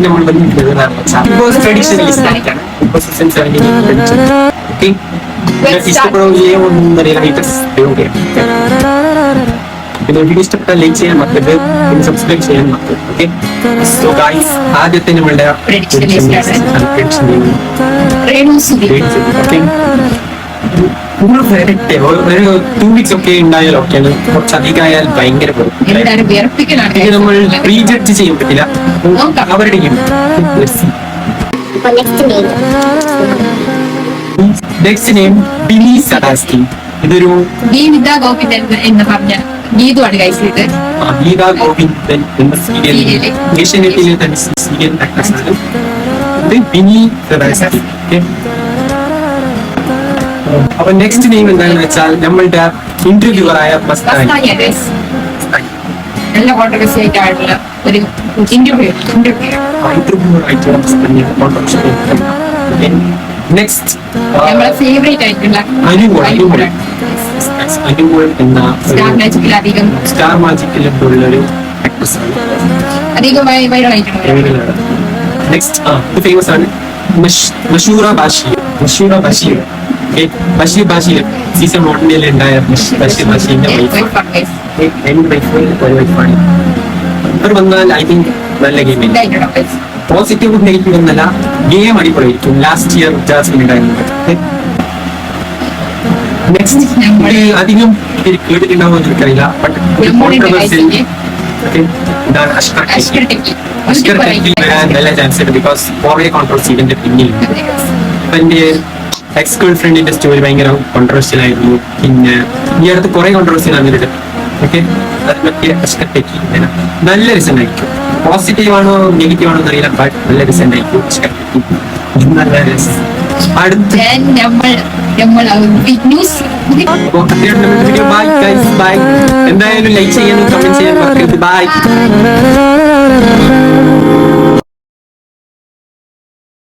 ഇന്ന് നമ്മൾ വന്നിട്ടുള്ളത് ട്രഡീഷണലി സ്റ്റാർട്ട് ആണ് ബിഗ് സീസൺ സെവന്റീൻ ഓക്കെ ഇഷ്ടപ്പെടുകയോ ഒന്നും അറിയില്ല. പിന്നെ വീഡിയോ ഇഷ്ടപ്പെട്ടാൽ ലൈക്ക് ചെയ്യാൻ മറക്കരുത്. പിന്നെ സബ്സ്ക്രൈബ് ചെയ്യാൻ മറക്കരുത്. ഓക്കെ സോ ഗൈസ് ആദ്യത്തെ നമ്മളുടെ Traditionally സുധി വരട്ടെ ഒരു ടു വീക്സ് ഒക്കെ ഉണ്ടായാൽ ഒക്കെയാണ് കുറച്ച് അധികമായാൽ ഭയങ്കര നമ്മൾ പ്രീ ജഡ്ജ് ചെയ്യാൻ പറ്റില്ല. അവരുടെ നെക്സ്റ്റ് നെയിം ബിനി സഡാസ്റ്റി ഇതൊരു ഗീത ഗോപിന്ദൻ എന്ന് പറഞ്ഞ ഗീതുവാണ് ആ, ഗീതാ ഗോവിന്ദൻ എന്ന സീരിയൽ. ഏഷ്യനെറ്റിലെ തന്നെ സീരിയൽ ആക്ട്രസ് ആണ്. ഇത് ബിനി Okay. അപ്പൊ നെക്സ്റ്റ് നെയിം എന്താണെന്ന് വെച്ചാൽ നമ്മളുടെ ഇന്റർവ്യൂവറായ നല്ല കോൺട്രവേഴ്സി ആയിട്ടുള്ള ഒരു ഇന്റർവ്യൂ ഇന്റർവ്യൂ ഇന്റർവ്യൂവർ ആയിട്ടുള്ള മസ്താനി നെക്സ്റ്റ് നമ്മുടെ ഫേവറേറ്റ് ആയിട്ടുള്ള അനുമോൾ അനുമോൾ അനുമോൾ എന്ന സ്റ്റാർ മാജിക്കിൽ അധികം സ്റ്റാർ ഒരു ആക്ട്രസ് അധികം വൈറൽ നെക്സ്റ്റ് ഫേമസ് ആണ്. മഷ്- മഷൂറ ബാഷീർ മഷൂറ ബഷീർ Okay, ബഷീർ ബാഷീർ സീസൺ വണ്ണിൽ ഉണ്ടായ മഷ്- ബഷീർ ബാഷീറിന്റെ വൈഫ് എന്റെ വൈഫ് ഒരു വൈഫാണ് ഇവർ വന്നാൽ ഐ തിങ്ക് നല്ല ഗെയിം പോസിറ്റീവ് നെഗറ്റീവ് എന്നല്ല ഗെയിം അടിപൊളിയായിരിക്കും ലാസ്റ്റ് ഇയർ ജാസ്മിൻ ഉണ്ടായിരുന്നത് നെക്സ്റ്റ് നമ്മള് അധികം പേര് കേട്ടിട്ടുണ്ടാവുമോ എന്ന് എനിക്കറിയില്ല ബട്ട് നമ്മളുടെ കോൺട്രവേഴ്സ്യൽ ഗൈസിന്റെ ഇതാണ് Ashkar Ashkar techie techie Ashkar techie വരാൻ നല്ല ചാൻസ് ഉണ്ട് ബിക്കോസ് കുറേ കോൺട്രവേഴ്സി ഇവന്റെ പിന്നിൽ ഇപ്പൊ എന്റെ എക്സ് ഗേൾ ഫ്രണ്ടിന്റെ സ്റ്റോറി ഭയങ്കര കോൺട്രവേഴ്സ്യൽ ആയിരുന്നു. പിന്നെ ഈ അടുത്ത് കുറെ കോൺട്രവേഴ്സി നടന്നിട്ടുണ്ട് ഓക്കെ അതിനൊക്കെ അഷ്കർ ടെക്കി നല്ല റിസൾട്ട് ആയിരിക്കും. പോസിറ്റീവ് ആണോ നെഗറ്റീവ് ആണോ എന്നറിയില്ല ബട്ട് നല്ല റിസൾട്ട് ആയിരിക്കും. അഷ്കർ ടെക്കി നല്ല രസം അടുത്ത. നമ്മൾ നമ്മൾ news video bye guys bye എന്തായാലും ലൈക്ക് ചെയ്യാനും കമന്റ് ചെയ്യാനും മറക്കരുത് ബൈ